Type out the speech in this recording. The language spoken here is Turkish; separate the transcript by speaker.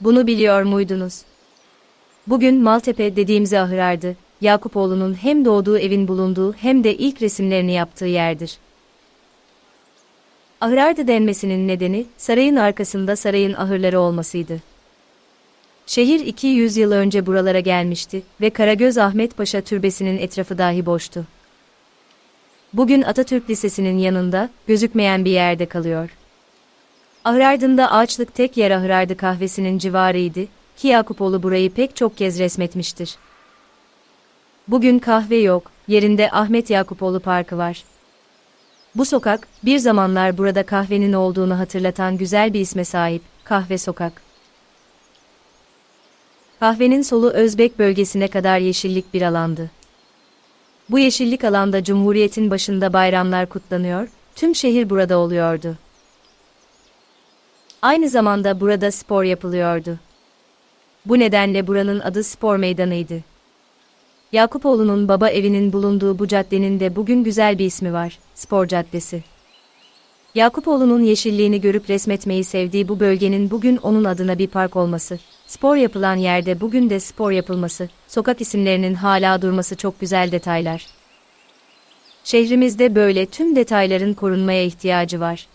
Speaker 1: Bunu biliyor muydunuz? Bugün Maltepe dediğimiz ahırardı. Yakupoğlu'nun hem doğduğu evin bulunduğu hem de ilk resimlerini yaptığı yerdir. Ahırardı denmesinin nedeni, sarayın arkasında sarayın ahırları olmasıydı. Şehir 200 yıl önce buralara gelmişti ve Karagöz Ahmet Paşa türbesinin etrafı dahi boştu. Bugün Atatürk Lisesi'nin yanında, gözükmeyen bir yerde kalıyor. Ahırardında ağaçlık tek yer Ahırardı kahvesinin civarıydı ki Yakupoğlu burayı pek çok kez resmetmiştir. Bugün kahve yok, yerinde Ahmet Yakupoğlu Parkı var. Bu sokak, bir zamanlar burada kahvenin olduğunu hatırlatan güzel bir isme sahip, Kahve Sokak. Kahvenin solu Özbek bölgesine kadar yeşillik bir alandı. Bu yeşillik alanda Cumhuriyet'in başında bayramlar kutlanıyor, tüm şehir burada oluyordu. Aynı zamanda burada spor yapılıyordu. Bu nedenle buranın adı spor meydanıydı. Yakupoğlu'nun baba evinin bulunduğu bu caddenin de bugün güzel bir ismi var, Spor Caddesi. Yakupoğlu'nun yeşilliğini görüp resmetmeyi sevdiği bu bölgenin bugün onun adına bir park olması, spor yapılan yerde bugün de spor yapılması, sokak isimlerinin hala durması çok güzel detaylar. Şehrimizde böyle tüm detayların korunmaya ihtiyacı var.